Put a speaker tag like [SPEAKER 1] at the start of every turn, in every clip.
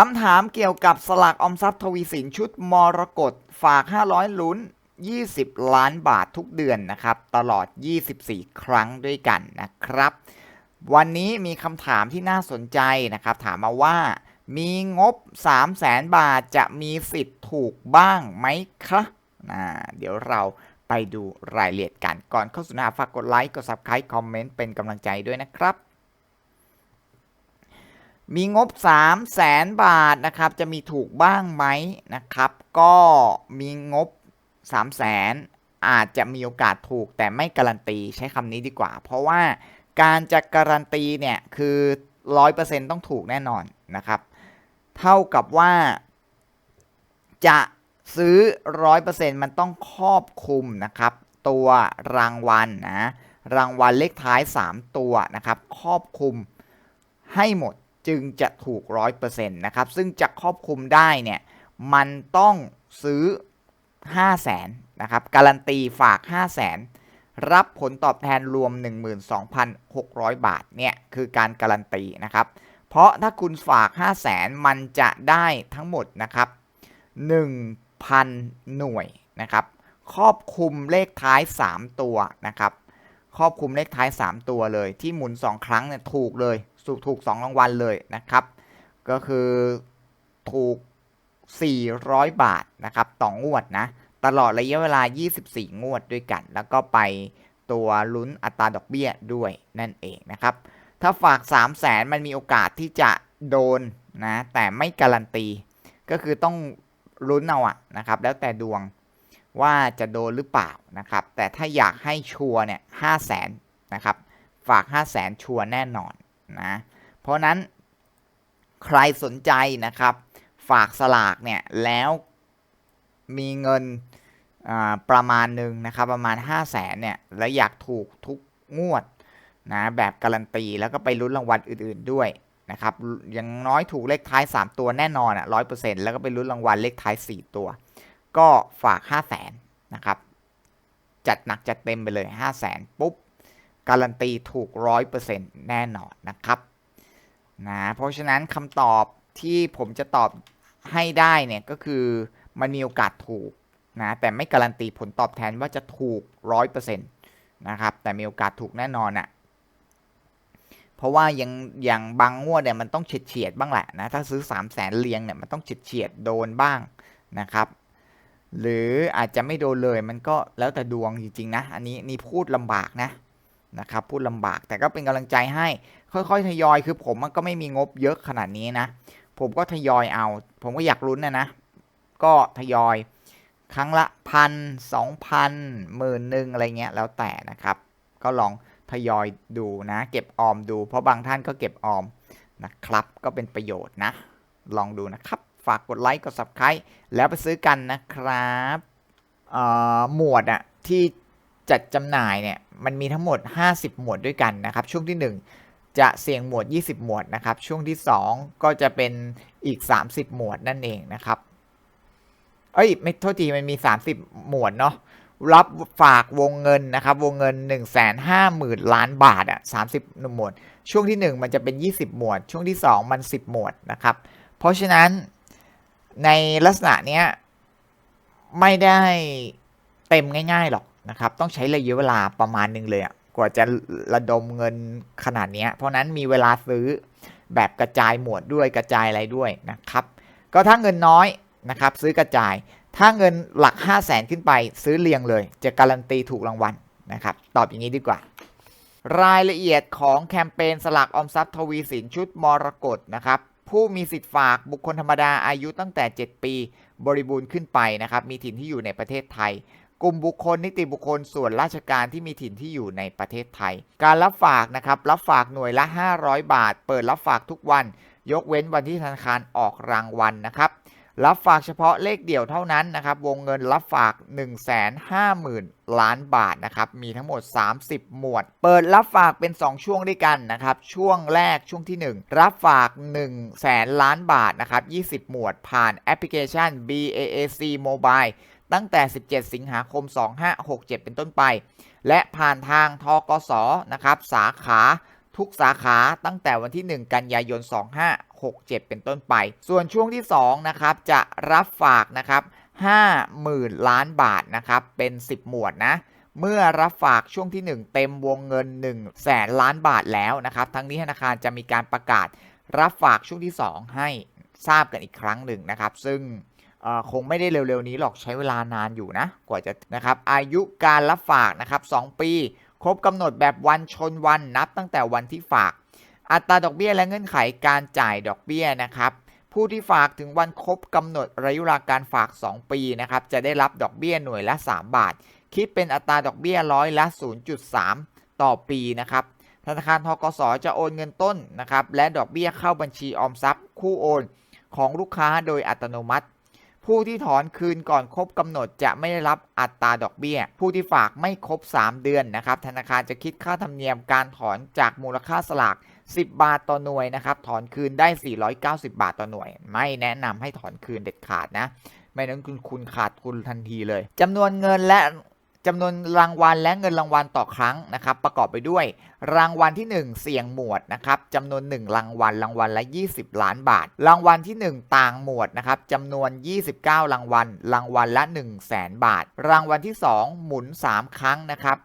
[SPEAKER 1] คำถามเกี่ยวกับสลากออมทรัพย์ทวีสินชุดมรกตฝาก 500 ลุ้น 20 ล้านบาททุกเดือนนะครับ ตลอด 24 ครั้งด้วยกันนะครับ วันนี้มีคำถามที่น่าสนใจนะครับ ถามมาว่ามีงบ 3 0 0แสนบาทจะมีสิทธิ์ถูกบ้างไหมคะนะเดี๋ยวเราไปดูรายละเอียดกันก่อนเข้าสู่เนื้อหาฝากกดไลค์ กด Subscribe คอมเมนต์เป็นกำลังใจด้วยนะครับ มีงบ 3 0 0แสนบาทนะครับ จะมีถูกบ้างไหมนะครับ ก็มีงบ 3 0 0แสนอาจจะมีโอกาสถูกแต่ไม่การันตีใช้คำนี้ดีกว่า เพราะว่าการจะการันตีเนี่ยคือ 100%ต้องถูกแน่นอนนะครับ เท่ากับว่า จะซื้อ 100%มันต้องครอบคลุมนะครับ ตัวรางวัลนะรางวัลเลขท้าย 3 ตัวนะครับ ครอบคลุมให้หมด จึงจะถูก 100%นะครับ ซึ่งจะครอบคลุมได้เนี่ย มันต้องซื้อ 5 0 0แสนนะครับ การันตีฝาก 5 0 0แสนรับผลตอบแทนรวม 12,600 บาท เนี่ย คือการการันตีนะครับ เพราะถ้าคุณฝาก 5 0 0แสนมันจะได้ทั้งหมดนะครับ 1,000 หน่วยนะครับ ครอบคลุมเลขท้าย 3 ตัวนะครับ ครอบคลุมเลขท้าย 3 ตัวเลย ที่หมุน 2 ครั้งเนี่ยถูกเลย ถูกถูก 2 รางวัลเลยนะครับ ก็คือถูก 400 บาทนะครับต่องวดนะ ตลอดระยะเวลา 24 งวดด้วยกัน แล้วก็ไปตัวลุ้นอัตราดอกเบี้ยด้วยนั่นเองนะครับ ถ้าฝาก 3 0 0แสนมันมีโอกาสที่จะโดนนะ แต่ไม่การันตี ก็คือต้องลุ้นเอาอะนะครับ แล้วแต่ดวงว่าจะโดนหรือเปล่านะครับ แต่ถ้าอยากให้ชัวร์เนี่ยห้าแสนนะครับ ฝาก 5 0 0แสนชัวร์แน่นอน นะเพราะนั้นใครสนใจนะครับ ฝากสลากเนี่ยแล้วมีเงินประมาณหนึ่งนะครับประมาณ 5 0 0แสนเนี่ยแล้วอยากถูกทุกงวดนะแบบการันตีแล้วก็ไปลุ้นรางวัลอื่น ๆด้วยนะครับอย่างน้อยถูกเลขท้าย 3 ตัวแน่นอนอะร้อยเปอร์เซ็นต์แล้วก็ไปลุ้นรางวัลเลขท้าย 4 ตัว ก็ฝาก 5 0 0แสนนะครับ จัดหนักจัดเต็มไปเลย 5 0 0แสนปุ๊บ การันตีถูก 100%แน่นอนนะครับนะเพราะฉะนั้นคำตอบที่ผมจะตอบให้ได้เนี่ยก็คือมันมีโอกาสถูกนะแต่ไม่การันตีผลตอบแทนว่าจะถูก 100%นะครับแต่มีโอกาสถูกแน่นอนอะ่ะเพราะว่ายังอย่างบางงวดเนี่ยมันต้องเฉียดเฉียดบ้างแหละนะถ้าซื้อ 3 0 0แสนเรียงเนี่ยมันต้องเฉียดเฉียดโดนบ้างนะครับหรืออาจจะไม่โดนเลยมันก็แล้วแต่ดวงจริงๆนะ อันนี้นี่พูดลำบากนะ นะครับพูดลำบากแต่ก็เป็นกำลังใจให้ค่อยๆทยอยคือผมมันก็ไม่มีงบเยอะขนาดนี้นะ ผมก็ทยอยเอา ผมก็อยากลุ้นนะนะ ก็ทยอยครั้งละพันสองพันหมื่นหนึ่งอะไรเงี้ยแล้วแต่นะครับ ก็ลองทยอยดูนะ เก็บออมดู เพราะบางท่านก็เก็บออมนะครับ ก็เป็นประโยชน์นะ ลองดูนะครับ ฝากกดไลค์กด subscribe แล้วไปซื้อกันนะครับหมวดอะที่ จัดจำหน่ายเนี่ยมันมีทั้งหมด 50 หมวดด้วยกันนะครับ ช่วงที่ 1 จะเสี่ยงหมวด 20 หมวดนะครับ ช่วงที่ 2 ก็จะเป็นอีก 30 หมวดนั่นเองนะครับเอ้ยไม่โทษทีมันมี 30 หมวดเนาะรับฝากวงเงินนะครับ วงเงิน 1 5 0 0 0 0 ล้านบาทอะ30 หมวด ช่วงที่ 1 มันจะเป็น 20 หมวด ช่วงที่ 2 มัน 10 หมวดนะครับ เพราะฉะนั้นในลักษณะเนี้ยไม่ได้เต็มง่าย ๆ หรอก นะครับ ต้องใช้ระยะเวลาประมาณนึงเลยอะกว่าจะระดมเงินขนาดนี้ เพราะนั้นมีเวลาซื้อแบบกระจายหมวดด้วยกระจายอะไรด้วยนะครับ ก็ถ้าเงินน้อยนะครับ ซื้อกระจาย ถ้าเงินหลัก 5 0 0แสนขึ้นไป ซื้อเรียงเลย จะการันตีถูกรางวัลนะครับ ตอบอย่างนี้ดีกว่า รายละเอียดของแคมเปญสลากออมทรัพย์ทวีสินชุดมรกตนะครับ ผู้มีสิทธิ์ฝากบุคคลธรรมดาอายุตั้งแต่ 7 ปีบริบูรณ์ขึ้นไปนะครับ มีถิ่นที่อยู่ในประเทศไทย กลุ่มบุคคลนิติบุคคลส่วนราชการที่มีถิ่นที่อยู่ในประเทศไทย การรับฝากนะครับ รับฝากหน่วยละ 500 บาท เปิดรับฝากทุกวัน ยกเว้นวันที่ธนาคารออกรางวัลนนะครับ รับฝากเฉพาะเลขเดี่ยวเท่านั้นนะครับ วงเงินรับฝาก 150,000 ล้านบาทนะครับ มีทั้งหมด 30 หมวด เปิดรับฝากเป็น 2 ช่วงด้วยกันนะครับ ช่วงแรกช่วงที่ 1 รับฝาก1 0 0 0แสนล้านบาทนะครับ 20 หมวดผ่านแอปพลิเคชัน BAAC Mobile ตั้งแต่ 17 สิงหาคม 2567 เป็นต้นไป และผ่านทางทกสนะครับ สาขาทุกสาขาตั้งแต่วันที่ 1 กันยายน 67 เป็นต้นไป ส่วนช่วงที่2นะครับจะรับฝากนะครับ50,000 ล้านบาทนะครับเป็น 10 หมวดนะเมื่อรับฝากช่วงที่ 1 เต็มวงเงิน1แสนล้านบาทแล้วนะครับทั้งนี้ธนาคารจะมีการประกาศรับฝากช่วงที่ 2 ให้ทราบกันอีกครั้งหนึ่งนะครับ ซึ่งคงไม่ได้เร็วๆนี้หรอกใช้เวลานานอยู่นะ กว่าจะนะครับอายุการรับฝากนะครับ 2 ปี ครบกำหนดแบบวันชนวันนับตั้งแต่วันที่ฝาก อัตราดอกเบี้ยและเงื่อนไขการจ่ายดอกเบี้ยนะครับ ผู้ที่ฝากถึงวันครบกำหนดระยะเวลาการฝาก 2 ปีนะครับจะได้รับดอกเบี้ยหน่วยละ 3 บาท คิดเป็นอัตราดอกเบี้ยร้อยละ 0.3 ต่อปีนะครับธนาคารทกสจะโอนเงินต้นนะครับและดอกเบี้ยเข้าบัญชีออมทรัพย์ คู่โอนของลูกค้าโดยอัตโนมัติ ผู้ที่ถอนคืนก่อนครบกำหนดจะไม่ได้รับอัตราดอกเบี้ย ผู้ที่ฝากไม่ครบ 3 เดือนนะครับธนาคารจะคิดค่าธรรมเนียมการถอนจากมูลค่าสลาก 10 บาทต่อหน่วยนะครับถอนคืนได้ 490 บาทต่อหน่วย ไม่แนะนำให้ถอนคืนเด็ดขาดนะ ไม่นั้นคุณคุณขาดทุนทันทีเลยจำนวนเงินและจำนวนรางวัลและเงินรางวัลต่อครั้งนะครับประกอบไปด้วย รางวัลที่ 1 เสี่ยงหมวดนะครับจำนวน 1 รางวัลรางวัลละ 20 ล้านบาท รางวัลที่ 1 ต่างหมวดนะครับจำนวน 29 รางวัลรางวัลละ 1 0 0 0 0แสนบาท รางวัลที่ 2 หมุน 3 ครั้งนะครับ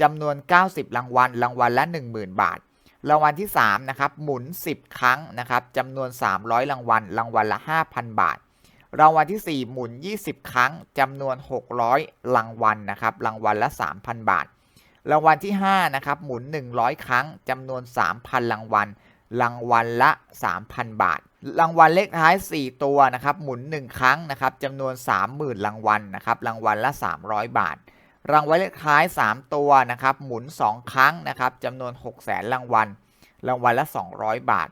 [SPEAKER 1] จำนวน 90 รางวัลรางวัลละ 10,000 บาท รางวัลที่3นะครับหมุน 10 ครั้งนะครับจำนวน 300 รางวัล รางวัลละ 5,000 บาท รางวัลที่ 4 หมุน 20 ครั้งจำนวน 600 รางวัลนะครับรางวัลละ 3,000 บาท รางวัลที่5นะครับหมุน 100 ครั้งจำนวน 3,000 รางวัล รางวัลละ 3,000 บาท รางวัลเลขท้าย 4 ตัวนะครับหมุน 1 ครั้งนะครับจำนวน 30,000 รางวัลนะครับรางวัลละ 300 บาท รางวัลเลขท้าย 3 ตัวนะครับหมุน 2 ครั้งนะครับจำนวน 600,000รางวัล รางวัลละ 200 บาท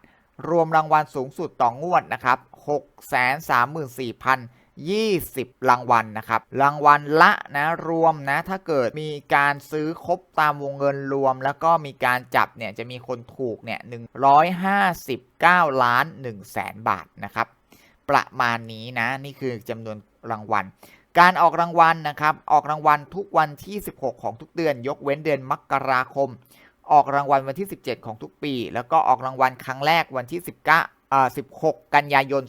[SPEAKER 1] รวมรางวัลสูงสุดต่องวดนะครับ634,000 20 รางวัลนะครับ รางวัลละนะรวมนะถ้าเกิดมีการซื้อครบตามวงเงินรวม แล้วก็มีการจับเนี่ยจะมีคนถูกเนี่ย159 ล้าน1แสนบาทนะครับ ประมาณนี้นะ นี่คือจำนวนรางวัล การออกรางวัลนะครับออกรางวัลทุกวันที่ 16 ของทุกเดือน ยกเว้นเดือนมกราคม ออกรางวัลวันที่ 17 ของทุกปี แล้วก็ออกรางวัลครั้งแรกวันที่ 19อ่า16 กันยายน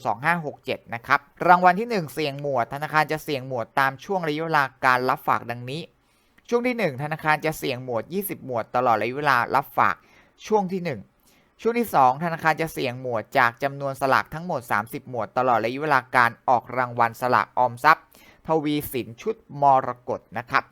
[SPEAKER 1] 2567 นะครับ รางวัลที่ 1 เสี่ยงหมวด ธนาคารจะเสี่ยงหมวดตามช่วงระยะเวลาการรับฝากดังนี้ ช่วงที่ 1 ธนาคารจะเสี่ยงหมวด 20 หมวด ตลอดระยะเวลารับฝากช่วงที่ 1ช่วงที่ 2 ธนาคารจะเสี่ยงหมวดจากจำนวนสลากทั้งหมด 30 หมวด ตลอดระยะเวลาการออกรางวัลสลากออมทรัพย์ วีสินชุดมรกตนะครับ